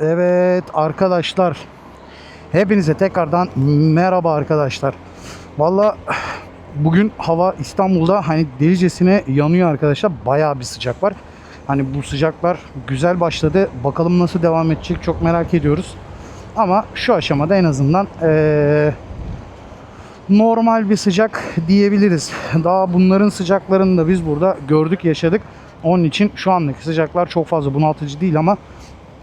Evet arkadaşlar. Hepinize tekrardan merhaba arkadaşlar. Valla bugün hava İstanbul'da hani delicesine yanıyor arkadaşlar. Bayağı bir sıcak var. Hani bu sıcaklar güzel başladı. Bakalım nasıl devam edecek çok merak ediyoruz. Ama şu aşamada en azından eee, normal bir sıcak diyebiliriz. Daha bunların sıcaklarını da biz burada gördük, yaşadık. Onun için şu andaki sıcaklar çok fazla bunaltıcı değil ama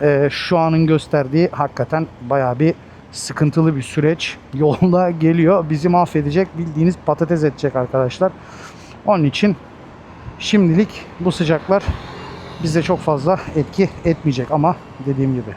e, şu anın gösterdiği hakikaten bayağı bir sıkıntılı bir süreç yolda geliyor. Bizi mahvedecek, bildiğiniz patates edecek arkadaşlar. Onun için şimdilik bu sıcaklar bize çok fazla etki etmeyecek ama dediğim gibi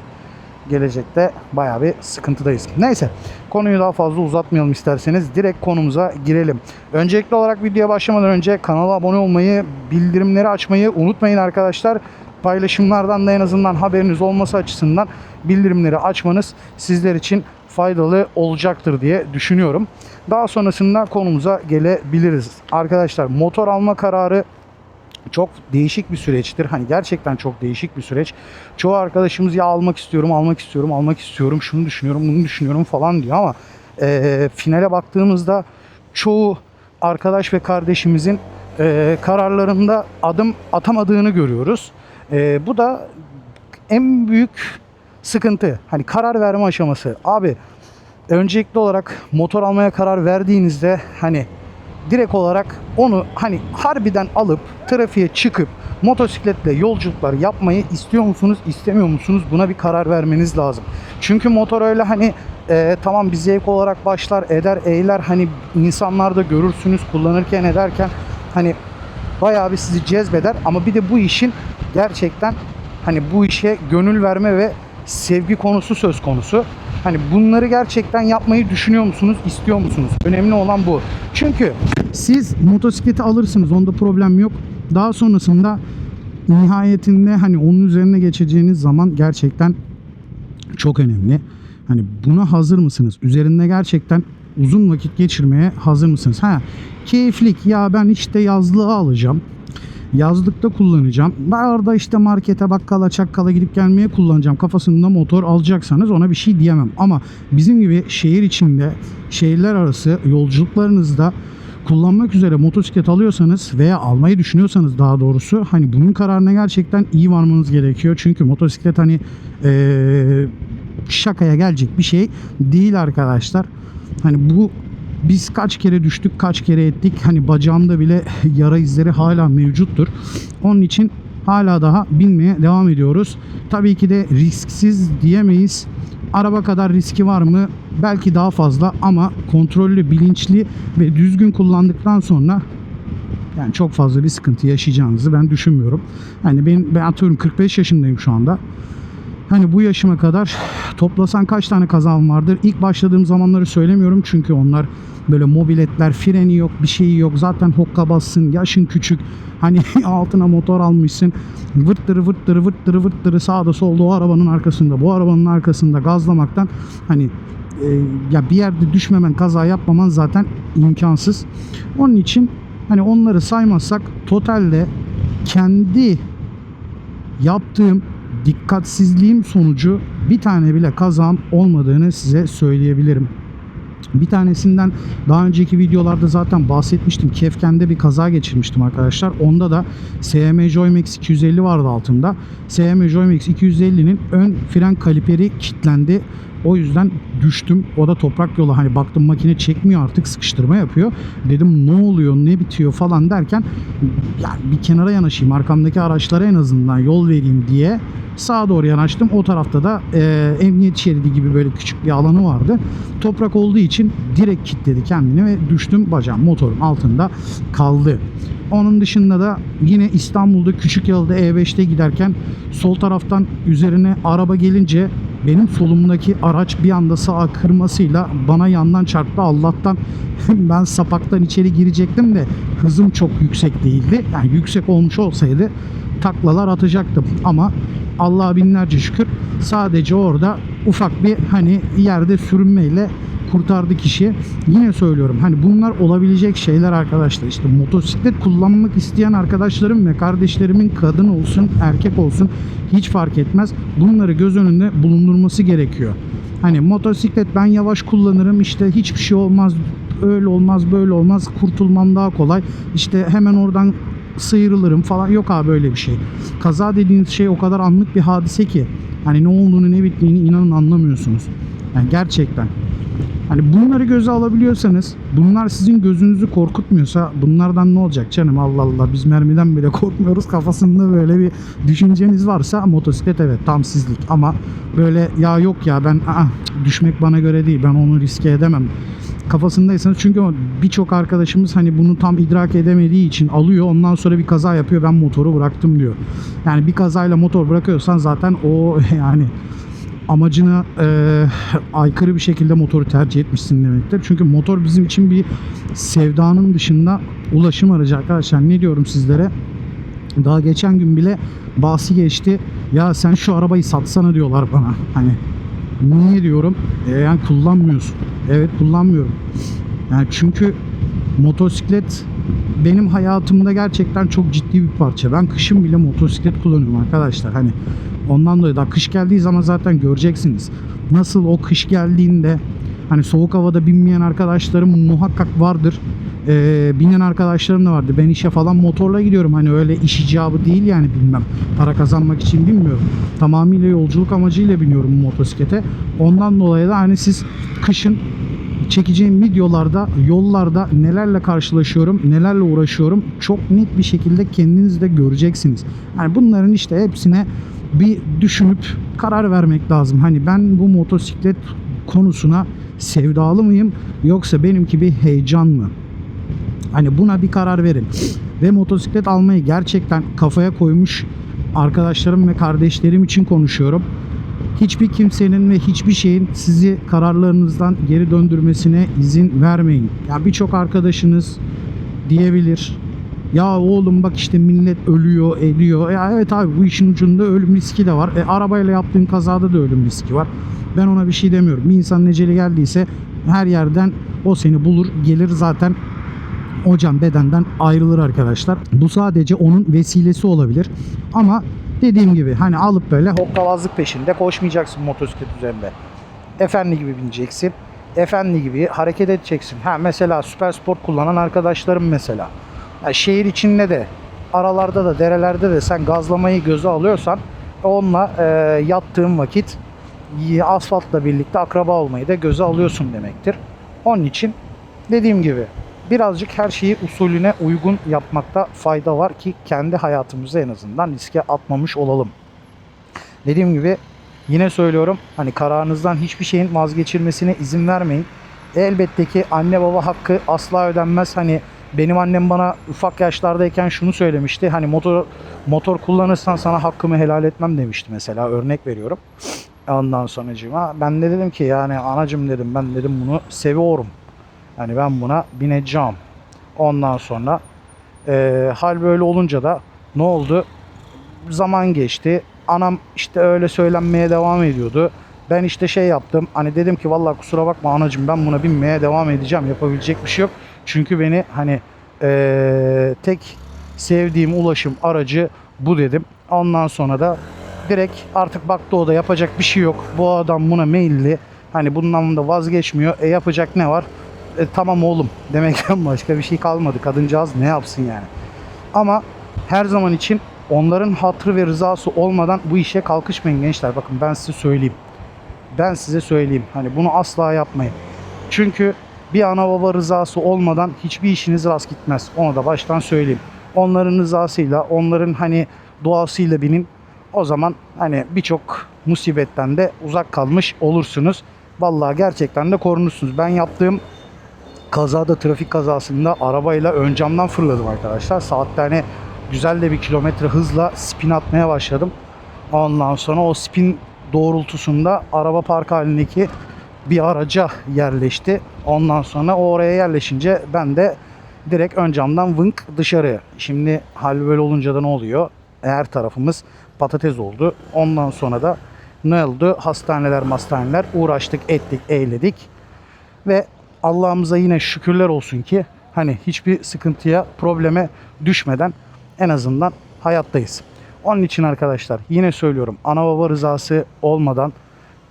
gelecekte bayağı bir sıkıntıdayız. Neyse konuyu daha fazla uzatmayalım isterseniz direkt konumuza girelim. Öncelikli olarak videoya başlamadan önce kanala abone olmayı, bildirimleri açmayı unutmayın arkadaşlar. Paylaşımlardan da en azından haberiniz olması açısından bildirimleri açmanız sizler için faydalı olacaktır diye düşünüyorum. Daha sonrasında konumuza gelebiliriz. Arkadaşlar motor alma kararı çok değişik bir süreçtir. Hani gerçekten çok değişik bir süreç. Çoğu arkadaşımız ya almak istiyorum, almak istiyorum, almak istiyorum, şunu düşünüyorum, bunu düşünüyorum falan diyor ama e, finale baktığımızda çoğu arkadaş ve kardeşimizin e, kararlarında adım atamadığını görüyoruz. E, bu da en büyük sıkıntı. Hani karar verme aşaması. Abi öncelikli olarak motor almaya karar verdiğinizde hani direkt olarak onu hani harbiden alıp trafiğe çıkıp motosikletle yolculuklar yapmayı istiyor musunuz, istemiyor musunuz? Buna bir karar vermeniz lazım. Çünkü motor öyle hani e, tamam bir zevk olarak başlar, eder, eğler hani insanlar da görürsünüz kullanırken ederken hani bayağı bir sizi cezbeder ama bir de bu işin gerçekten hani bu işe gönül verme ve sevgi konusu söz konusu. Hani bunları gerçekten yapmayı düşünüyor musunuz, istiyor musunuz? Önemli olan bu. Çünkü siz motosikleti alırsınız, onda problem yok. Daha sonrasında nihayetinde hani onun üzerine geçeceğiniz zaman gerçekten çok önemli. Hani buna hazır mısınız? Üzerinde gerçekten uzun vakit geçirmeye hazır mısınız? Ha, keyiflik ya ben işte yazlığı alacağım. Yazlıkta kullanacağım. Arada işte markete, bakkala, çakkala gidip gelmeye kullanacağım. Kafasında motor alacaksanız ona bir şey diyemem. Ama bizim gibi şehir içinde, şehirler arası yolculuklarınızda kullanmak üzere motosiklet alıyorsanız veya almayı düşünüyorsanız daha doğrusu hani bunun kararına gerçekten iyi varmanız gerekiyor. Çünkü motosiklet hani eee, şakaya gelecek bir şey değil arkadaşlar. Hani bu biz kaç kere düştük, kaç kere ettik. Hani bacağımda bile yara izleri hala mevcuttur. Onun için hala daha binmeye devam ediyoruz. Tabii ki de risksiz diyemeyiz. Araba kadar riski var mı? Belki daha fazla ama kontrollü, bilinçli ve düzgün kullandıktan sonra yani çok fazla bir sıkıntı yaşayacağınızı ben düşünmüyorum. Hani ben, ben atıyorum 45 yaşındayım şu anda. Hani bu yaşıma kadar toplasan kaç tane kazam vardır? İlk başladığım zamanları söylemiyorum çünkü onlar böyle mobiletler, freni yok, bir şeyi yok. Zaten hokka bassın, yaşın küçük. Hani altına motor almışsın. Vırttırı vırttırı vırttırı vırttırı sağda solda o arabanın arkasında, bu arabanın arkasında gazlamaktan hani e, ya bir yerde düşmemen, kaza yapmaman zaten imkansız. Onun için hani onları saymazsak totalde kendi yaptığım dikkatsizliğim sonucu bir tane bile kazam olmadığını size söyleyebilirim. Bir tanesinden daha önceki videolarda zaten bahsetmiştim. Kefken'de bir kaza geçirmiştim arkadaşlar. Onda da SM Joymax 250 vardı altında. SM Joymax 250'nin ön fren kaliperi kilitlendi. O yüzden düştüm. O da toprak yolu. Hani baktım makine çekmiyor artık sıkıştırma yapıyor. Dedim ne oluyor ne bitiyor falan derken yani bir kenara yanaşayım. Arkamdaki araçlara en azından yol vereyim diye sağa doğru yanaştım. O tarafta da e, emniyet şeridi gibi böyle küçük bir alanı vardı. Toprak olduğu için direkt kilitledi kendini ve düştüm bacağım motorun altında kaldı. Onun dışında da yine İstanbul'da küçük yolda E5'te giderken sol taraftan üzerine araba gelince benim solumdaki araç bir anda sağa kırmasıyla bana yandan çarptı. Allah'tan ben sapaktan içeri girecektim de hızım çok yüksek değildi. Yani yüksek olmuş olsaydı taklalar atacaktım. Ama Allah'a binlerce şükür sadece orada ufak bir hani yerde sürünmeyle kurtardı kişi. Yine söylüyorum hani bunlar olabilecek şeyler arkadaşlar. İşte motosiklet kullanmak isteyen arkadaşlarım ve kardeşlerimin kadın olsun erkek olsun hiç fark etmez. Bunları göz önünde bulundurması gerekiyor. Hani motosiklet ben yavaş kullanırım işte hiçbir şey olmaz öyle olmaz böyle olmaz kurtulmam daha kolay. İşte hemen oradan sıyrılırım falan yok abi öyle bir şey. Kaza dediğiniz şey o kadar anlık bir hadise ki hani ne olduğunu ne bittiğini inanın anlamıyorsunuz. Yani gerçekten. Hani bunları göze alabiliyorsanız, bunlar sizin gözünüzü korkutmuyorsa bunlardan ne olacak canım Allah Allah biz mermiden bile korkmuyoruz kafasında böyle bir düşünceniz varsa motosiklet evet tam sizlik ama böyle ya yok ya ben aa, düşmek bana göre değil ben onu riske edemem kafasındaysanız çünkü birçok arkadaşımız hani bunu tam idrak edemediği için alıyor ondan sonra bir kaza yapıyor ben motoru bıraktım diyor. Yani bir kazayla motor bırakıyorsan zaten o yani amacına e, aykırı bir şekilde motoru tercih etmişsin demektir. Çünkü motor bizim için bir sevdanın dışında ulaşım aracı arkadaşlar. Ne diyorum sizlere? Daha geçen gün bile bahsi geçti. Ya sen şu arabayı satsana diyorlar bana. Hani niye diyorum? E, yani kullanmıyorsun. Evet kullanmıyorum. Yani çünkü motosiklet benim hayatımda gerçekten çok ciddi bir parça. Ben kışın bile motosiklet kullanıyorum arkadaşlar. Hani ondan dolayı da kış geldiği zaman zaten göreceksiniz. Nasıl o kış geldiğinde hani soğuk havada binmeyen arkadaşlarım muhakkak vardır. Ee, binen arkadaşlarım da vardı. Ben işe falan motorla gidiyorum. Hani öyle iş icabı değil yani bilmem. Para kazanmak için bilmiyorum. Tamamıyla yolculuk amacıyla biniyorum motosiklete. Ondan dolayı da hani siz kışın çekeceğim videolarda yollarda nelerle karşılaşıyorum, nelerle uğraşıyorum çok net bir şekilde kendiniz de göreceksiniz. Yani bunların işte hepsine bir düşünüp karar vermek lazım. Hani ben bu motosiklet konusuna sevdalı mıyım yoksa benimki bir heyecan mı? Hani buna bir karar verin. Ve motosiklet almayı gerçekten kafaya koymuş arkadaşlarım ve kardeşlerim için konuşuyorum. Hiçbir kimsenin ve hiçbir şeyin sizi kararlarınızdan geri döndürmesine izin vermeyin. Ya birçok arkadaşınız diyebilir. Ya oğlum bak işte millet ölüyor, ediyor. Ya evet abi bu işin ucunda ölüm riski de var. E, arabayla yaptığın kazada da ölüm riski var. Ben ona bir şey demiyorum. Bir insanın eceli geldiyse her yerden o seni bulur, gelir zaten o can bedenden ayrılır arkadaşlar. Bu sadece onun vesilesi olabilir. Ama dediğim gibi hani alıp böyle hokkabazlık peşinde koşmayacaksın motosiklet üzerinde. Efendi gibi bineceksin. Efendi gibi hareket edeceksin. Ha mesela süper sport kullanan arkadaşlarım mesela. Ya şehir içinde de aralarda da derelerde de sen gazlamayı göze alıyorsan onunla e, yattığın vakit asfaltla birlikte akraba olmayı da göze alıyorsun demektir. Onun için dediğim gibi birazcık her şeyi usulüne uygun yapmakta fayda var ki kendi hayatımızı en azından riske atmamış olalım. Dediğim gibi yine söylüyorum hani kararınızdan hiçbir şeyin vazgeçilmesine izin vermeyin. Elbette ki anne baba hakkı asla ödenmez. Hani benim annem bana ufak yaşlardayken şunu söylemişti. Hani motor motor kullanırsan sana hakkımı helal etmem demişti mesela örnek veriyorum. Ondan sonracığıma ben de dedim ki yani anacım dedim ben dedim bunu seviyorum. Yani ben buna bineceğim. Ondan sonra eee, hal böyle olunca da ne oldu? Zaman geçti. Anam işte öyle söylenmeye devam ediyordu. Ben işte şey yaptım. Hani dedim ki vallahi kusura bakma anacığım ben buna binmeye devam edeceğim. Yapabilecek bir şey yok. Çünkü beni hani eee, tek sevdiğim ulaşım aracı bu dedim. Ondan sonra da direkt artık baktı o da yapacak bir şey yok. Bu adam buna meyilli. Hani bundan da vazgeçmiyor. E yapacak ne var? E, tamam oğlum demekten başka bir şey kalmadı. Kadıncağız ne yapsın yani. Ama her zaman için onların hatırı ve rızası olmadan bu işe kalkışmayın gençler. Bakın ben size söyleyeyim. Ben size söyleyeyim. Hani bunu asla yapmayın. Çünkü bir ana baba rızası olmadan hiçbir işiniz rast gitmez. Onu da baştan söyleyeyim. Onların rızasıyla, onların hani duasıyla binin. O zaman hani birçok musibetten de uzak kalmış olursunuz. Vallahi gerçekten de korunursunuz. Ben yaptığım kazada trafik kazasında arabayla ön camdan fırladım arkadaşlar. Saatte hani güzel de bir kilometre hızla spin atmaya başladım. Ondan sonra o spin doğrultusunda araba park halindeki bir araca yerleşti. Ondan sonra o oraya yerleşince ben de direkt ön camdan vınk dışarı. Şimdi hal böyle olunca da ne oluyor? Her tarafımız patates oldu. Ondan sonra da ne oldu? Hastaneler, hastaneler uğraştık, ettik, eyledik. Ve Allah'ımıza yine şükürler olsun ki hani hiçbir sıkıntıya, probleme düşmeden en azından hayattayız. Onun için arkadaşlar yine söylüyorum ana baba rızası olmadan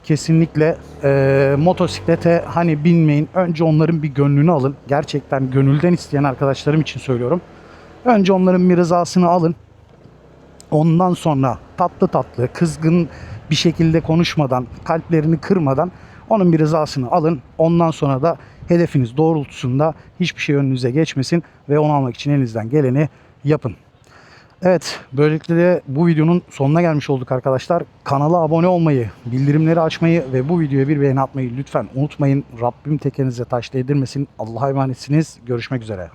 kesinlikle e, motosiklete hani binmeyin. Önce onların bir gönlünü alın. Gerçekten gönülden isteyen arkadaşlarım için söylüyorum. Önce onların bir rızasını alın. Ondan sonra tatlı tatlı, kızgın bir şekilde konuşmadan, kalplerini kırmadan onun bir rızasını alın. Ondan sonra da hedefiniz doğrultusunda hiçbir şey önünüze geçmesin ve onu almak için elinizden geleni yapın. Evet, böylelikle de bu videonun sonuna gelmiş olduk arkadaşlar. Kanala abone olmayı, bildirimleri açmayı ve bu videoya bir beğeni atmayı lütfen unutmayın. Rabbim tekenize taş değdirmesin. Allah'a emanetsiniz. Görüşmek üzere.